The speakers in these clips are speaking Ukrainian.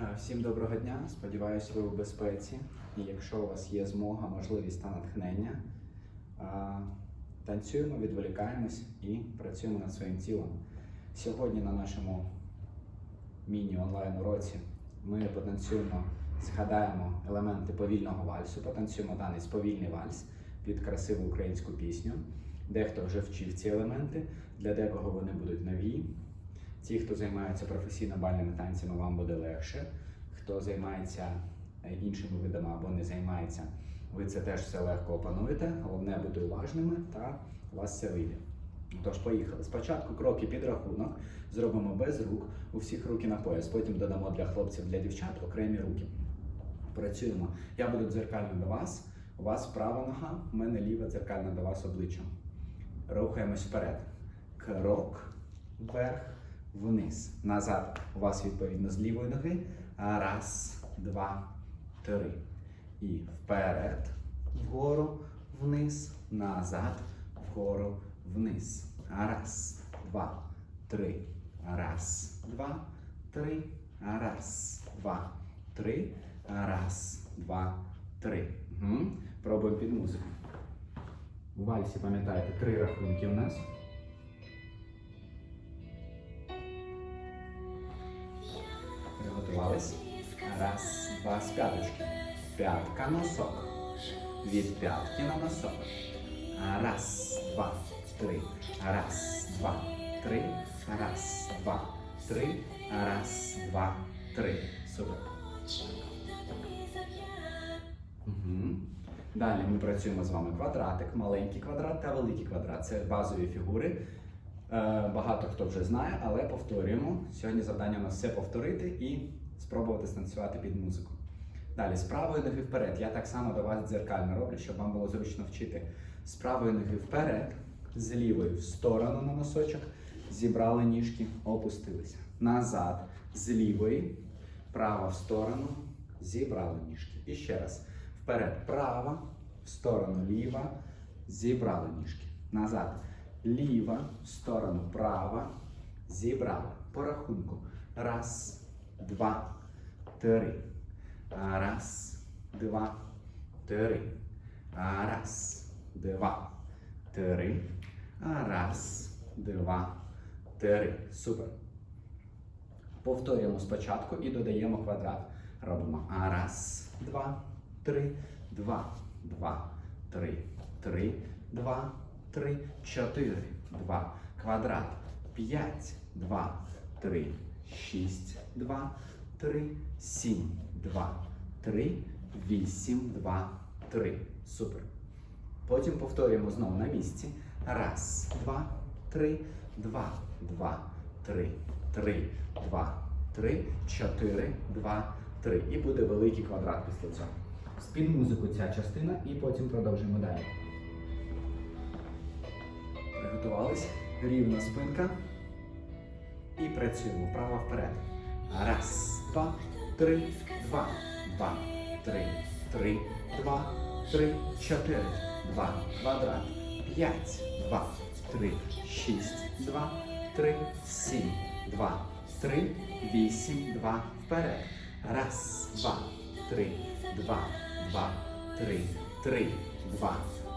Е, Всім доброго дня. Сподіваюсь, ви у безпеці. І якщо у вас є змога, можливість та натхнення, е, танцюємо, відволікаємось і працюємо над своїм тілом. Сьогодні на нашому міні-онлайн уроці ми потанцюємо, згадаємо елементи повільного вальсу, потанцюємо танець повільний вальс під красиву українську пісню. Дехто вже вчив ці елементи, для декого вони будуть нові. Ті, хто займається професійно бальними танцями, вам буде легше. Хто займається е, іншими видами або не займається, ви це теж все легко опануєте. Головне бути уважними та у вас все вийде. Тож, поїхали. Спочатку кроки під рахунок зробимо без рук, у всіх руки на пояс. Потім додамо для хлопців, для дівчат окремі руки. Працюємо. Я буду дзеркально до вас. У вас права нога, у мене ліва дзеркальна до вас обличчям. Рухаємось вперед. Крок вверх, вниз. Назад. У вас відповідно з лівої ноги. Раз, два, три. І вперед, вгору, вниз, назад, вгору, вниз. Раз, два, три. Раз, два, три. Раз, два, три. Раз, два, три. Угу. Пробуємо під музику. У вальсі пам'ятаєте три рахунки у нас. Приготувались. Раз, два з п'яточки. П'ятка носок. Від п'ятки на носок. Раз, два, три. Раз, два, три. Раз, два, три. Раз, два, три. Супер. Угу. Далі ми працюємо з вами квадратик, маленький квадрат та великий квадрат. Це базові фігури. Е, Багато хто вже знає, але повторюємо. Сьогодні завдання у нас все повторити і спробувати станцювати під музику. Далі, з правої ноги вперед. Я так само до вас дзеркально роблю, щоб вам було зручно вчити. З правої ноги вперед, з лівої в сторону на носочок, зібрали ніжки, опустилися. Назад, з лівої, права в сторону, зібрали ніжки. І ще раз. Вперед, права, в сторону ліва, зібрали ніжки. Назад. Ліва, в сторону права, зібрали. По рахунку. Раз, два, три. Раз, два, три. Раз, два, три. Раз, два, три. Супер. Повторюємо спочатку і додаємо квадрат. Робимо раз, два, три, два, два, три, три, два, три, чотири, два, квадрат, п'ять, два, три, шість, два, три, сім, два, три, вісім, два, три. Супер. Потім повторюємо знову на місці. Раз, два, три, два, два, три, три, два, три, чотири, два, три. І буде великий квадрат після цього. З-під музику ця частина і потім продовжуємо далі. Приготувались. Рівна спинка. І працюємо. Право вперед. Раз, два, три, два, два, три, три, два, три, чотири, два, квадрат, п'ять, два, три, шість, два, три, сім, два, три, вісім, два, вперед. Раз, два, три, два, два, три, три, два,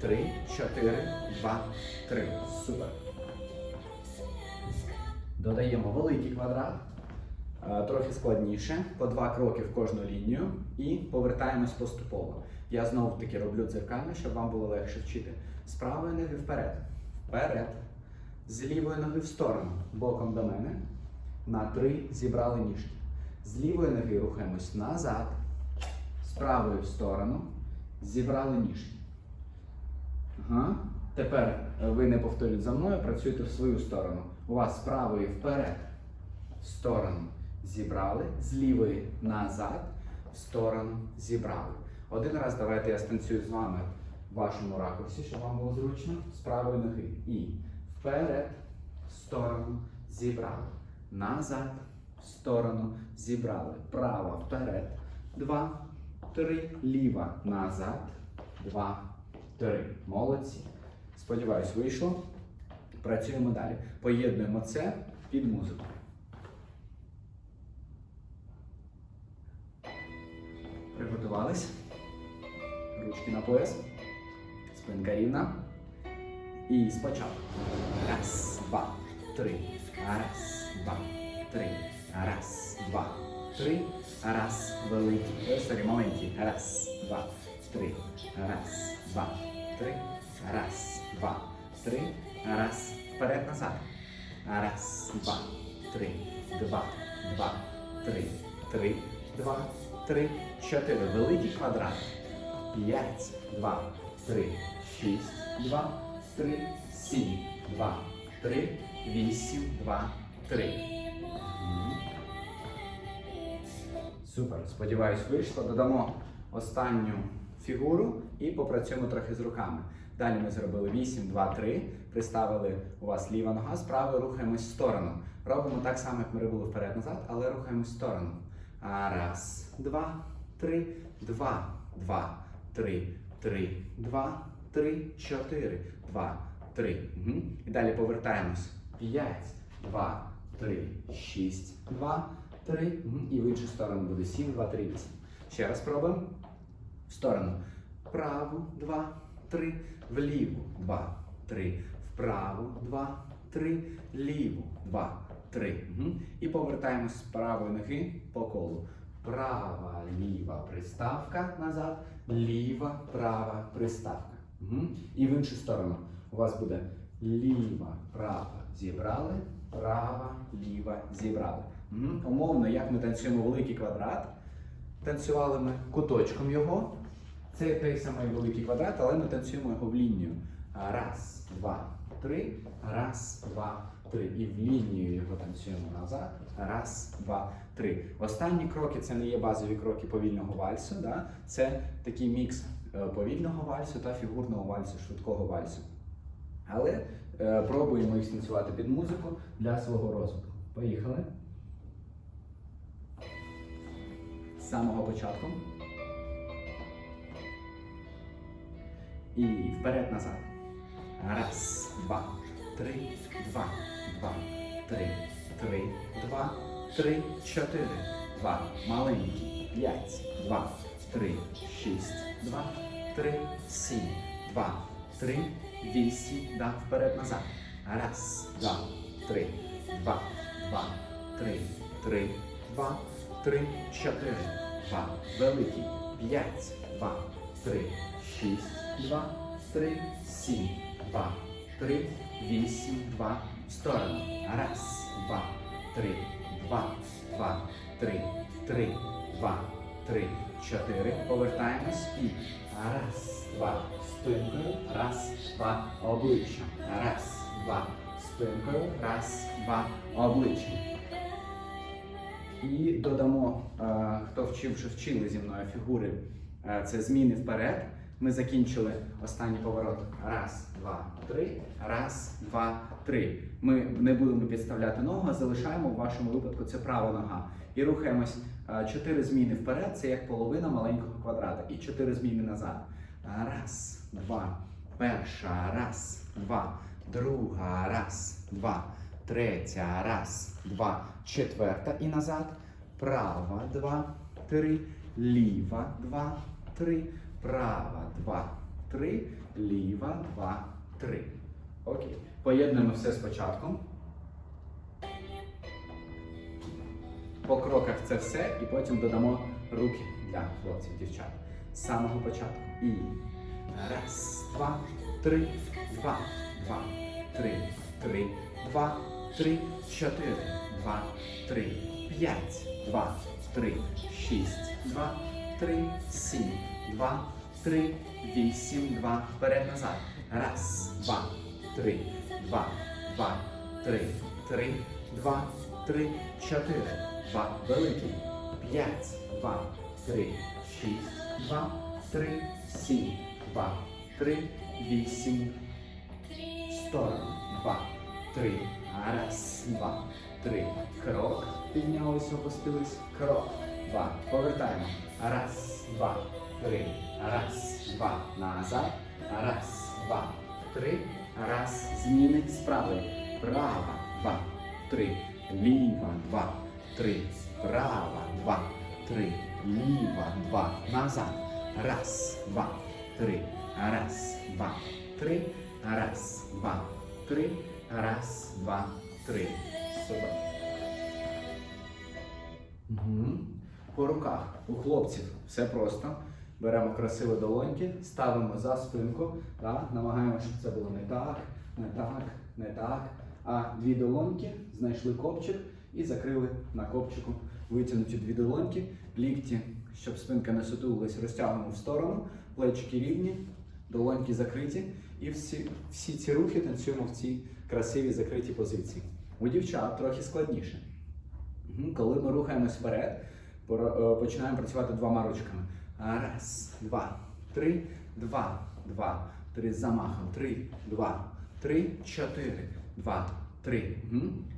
три, чотири, два, три. Супер. Додаємо великий квадрат. Е, Трохи складніше, по два кроки в кожну лінію і повертаємось поступово. Я знову таки роблю дзеркально, щоб вам було легше вчити. З правої ноги вперед. Вперед. З лівої ноги в сторону. Боком до мене. На три зібрали ніжки. З лівої ноги рухаємось назад. З правої в сторону. Зібрали ніжки. Ага. Тепер е, ви не повторюйте за мною, працюйте в свою сторону. У вас з правої вперед, в сторону зібрали, з лівої назад, в сторону зібрали. Один раз давайте я станцюю з вами в вашому ракурсі, щоб вам було зручно, з правої ноги. І вперед, в сторону зібрали. Назад, в сторону зібрали. Права вперед. Два, три, ліва назад. Два, три. Молодці. Сподіваюсь, вийшло. Працюємо далі. Поєднуємо це під музику. Приготувались. Ручки на пояс. Спинка рівна. І спочатку. Раз, два, три. Раз, два, три. Раз, два, три. Раз, великий. Ой, сорі, маленький. Раз, два, три. Раз, два, три. Раз, два, три. Раз. Вперед назад. Раз, два, три. Два, два, три. Три, два, три, чотири. Великий квадрат. П'ять, два, три, шість, два, три, сім, два, три, вісім, два, три. Мгм. Супер. Сподіваюсь, вийшло. Додамо останню фігуру і попрацюємо трохи з руками. Далі ми зробили 8, 2, 3. Приставили у вас ліва нога, з правою рухаємось в сторону. Робимо так само, як ми робили вперед-назад, але рухаємось в сторону. Раз, два, три, два, два, три, три, два, три, чотири, два, три. Угу. І далі повертаємось. П'ять, два, три, шість, два, три. Угу. І в іншу сторону буде сім, два, три, вісім. Ще раз пробуємо. В сторону. Вправо, два, три, вліву, два, три, вправо, два, три, ліву, два, три. Угу. І повертаємось з правої ноги по колу. Права, ліва приставка назад, ліва, права приставка. Угу. І в іншу сторону. У вас буде ліва, права зібрали, права, ліва зібрали. Угу. Умовно, як ми танцюємо великий квадрат, танцювали ми куточком його. Це той самий великий квадрат, але ми танцюємо його в лінію. Раз, два, три. Раз, два, три. І в лінію його танцюємо назад. Раз, два, три. Останні кроки це не є базові кроки повільного вальсу. Да? Це такий мікс е, повільного вальсу та фігурного вальсу, швидкого вальсу. Але е, пробуємо їх станцювати під музику для свого розвитку. Поїхали. З самого початку. І вперед-назад. Раз, два, три, два, два, три, три, два, три, чотири, два, маленький, п'ять, два, три, шість, два, три, сім, два, три, вісім, да, вперед-назад. Раз, два, три, два, два, три, три, два, три, чотири, два, великий, п'ять, два, три, шість, два, три, сім, два, три, вісім, два, в сторону. Раз, два, три, два, два, три, три, два, три, чотири. Повертаємось і раз, два, спинкою, раз, два, обличчям. Раз, два, спинкою, раз, два, обличчям. І додамо, е, хто вчив, вже вчили зі мною фігури, е, це зміни вперед. Ми закінчили останній поворот. Раз, два, три. Раз, два, три. Ми не будемо підставляти ногу, а залишаємо в вашому випадку це права нога. І рухаємось е, чотири зміни вперед, це як половина маленького квадрата. І чотири зміни назад. Раз, два. Перша, раз, два. Друга, раз, два. Третя, раз, два. Четверта і назад. Права, два, три. Ліва, два, три. Права, два, три. Ліва, два, три. Окей. Поєднуємо все спочатку. По кроках це все, і потім додамо руки для хлопців, дівчат. З самого початку. І раз, два, три, два, два, три, три, два, три, чотири, два, три, п'ять, два, три, шість, два, три, сім, два, три, вісім, два. Вперед назад. Раз, два, три, два, два, три, три, два, три, чотири, два. Великий. П'ять, два, три, шість, два, три, сім, два, три, вісім. Сторону. Два, три. Раз, два, три. Крок. Піднялись, опустились. Крок. Два. Повертаємо. Раз, два, три. Раз, два. Назад. Раз, два, три. Раз. Зміни з правої. Права. Два, три. Ліва. Два, три. Права. Два, три. Ліва, два. Назад. Раз, два, три. Раз, два, три. Раз, два, три. Раз, два, три. Супер. Угу. По руках у хлопців все просто. Беремо красиві долоньки, ставимо за спинку, так? намагаємося, щоб це було не так, не так, не так. А дві долоньки знайшли копчик і закрили на копчику. Витягнуті дві долоньки, лікті, щоб спинка не сутулилась, розтягнемо в сторону, плечики рівні, долоньки закриті. І всі, всі ці рухи танцюємо в цій красивій закритій позиції. У дівчат трохи складніше. Коли ми рухаємось вперед, починаємо працювати двома ручками. Раз, два, три, два, два, три замахом. Три, два, три, чотири, два, три.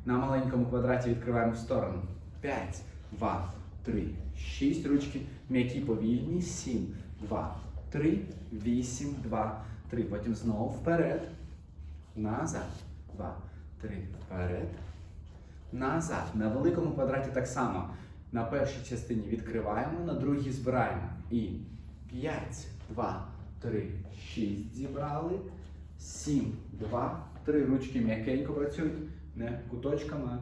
На маленькому квадраті відкриваємо в сторону. П'ять, два, три, шість ручки, м'які повільні, сім, два, три, вісім, два, три. Потім знову вперед. Назад. Два, три, вперед. Назад. На великому квадраті так само. На першій частині відкриваємо, на другій збираємо. І 5, 2, 3, 6 зібрали. 7, 2, 3 ручки м'якенько працюють, не куточками.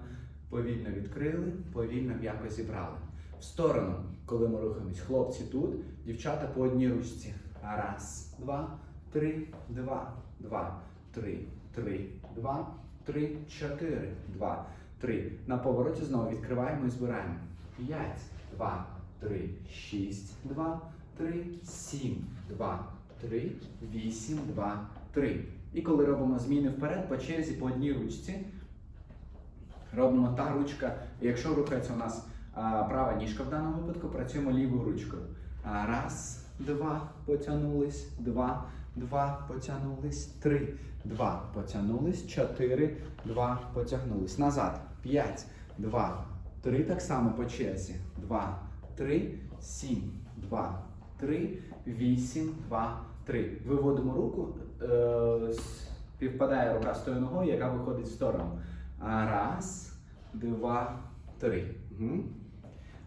Повільно відкрили, повільно м'яко зібрали. В сторону, коли ми рухаємось, хлопці тут, дівчата по одній ручці. Раз, два, три, два, два, три, три, два, три, чотири, два, три. На повороті знову відкриваємо і збираємо. П'ять, два, три, шість, два, три, сім, два, три, вісім, два, три. І коли робимо зміни вперед, по черзі по одній ручці. Робимо та ручка. Якщо рухається у нас а, права ніжка в даному випадку, працюємо лівою ручкою. А, раз, два, потягнулись, два, два, потягнулись, три, два, потягнулись, чотири, два, потягнулись. Назад. П'ять, два, три. Так само по черзі. Два, три, сім, два, три, вісім, два, три. Виводимо руку. Е, співпадає рука з тою ногою, яка виходить в сторону. Раз, два, три. Угу.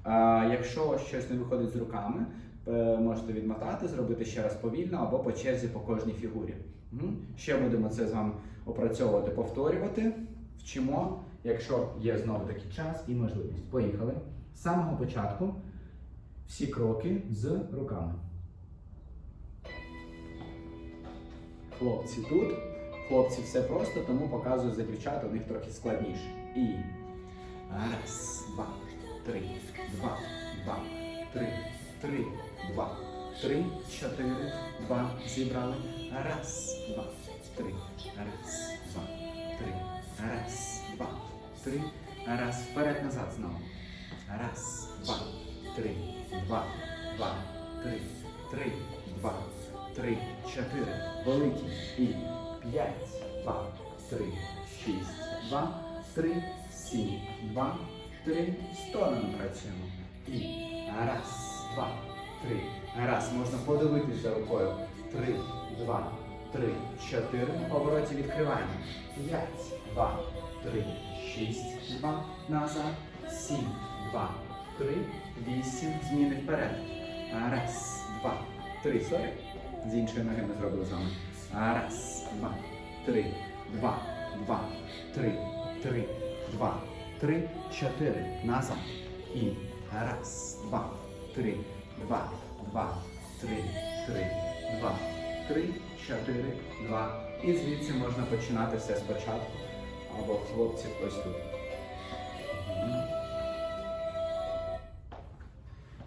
А, якщо щось не виходить з руками, е, можете відмотати, зробити ще раз повільно або по черзі по кожній фігурі. Угу. Ще будемо це з вами опрацьовувати, повторювати. Вчимо, якщо є знову таки час і можливість. Поїхали. З самого початку всі кроки з руками. Хлопці тут. Хлопці все просто, тому показую за дівчат, у них трохи складніше. І раз, два, три, два, два, три, три, два, три, чотири, два. Зібрали. Раз, два, три, раз, два, три, раз, два, три, раз. Вперед назад знову. Раз, два, три, два, два, три, три, два, три, чотири. Великі. І п'ять, два, три, шість, два, три, сім, два, три. Сторону працюємо. І раз, два, три. Раз. Можна подивитись за рукою. Три, два, три, чотири. На повороті відкриваємо. П'ять, два, три, шість, два. Назад. Сім, два, три, вісім. Зміни вперед. Раз, два, три. Сорі. З іншої ноги ми зробили з вами. Раз, два, три, два, два, три, три, два, три, чотири. Назад. І раз, два, три, два, два, три, три, два, три, чотири, два. І звідси можна починати все спочатку. Або хлопці ось тут.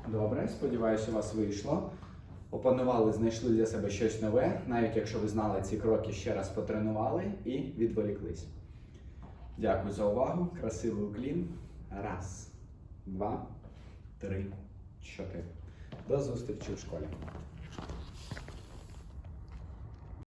Добре, сподіваюся, у вас вийшло. Опанували, знайшли для себе щось нове, навіть якщо ви знали ці кроки, ще раз потренували і відволіклись. Дякую за увагу. Красивий уклін. Раз, два, три, чотири. До зустрічі в школі.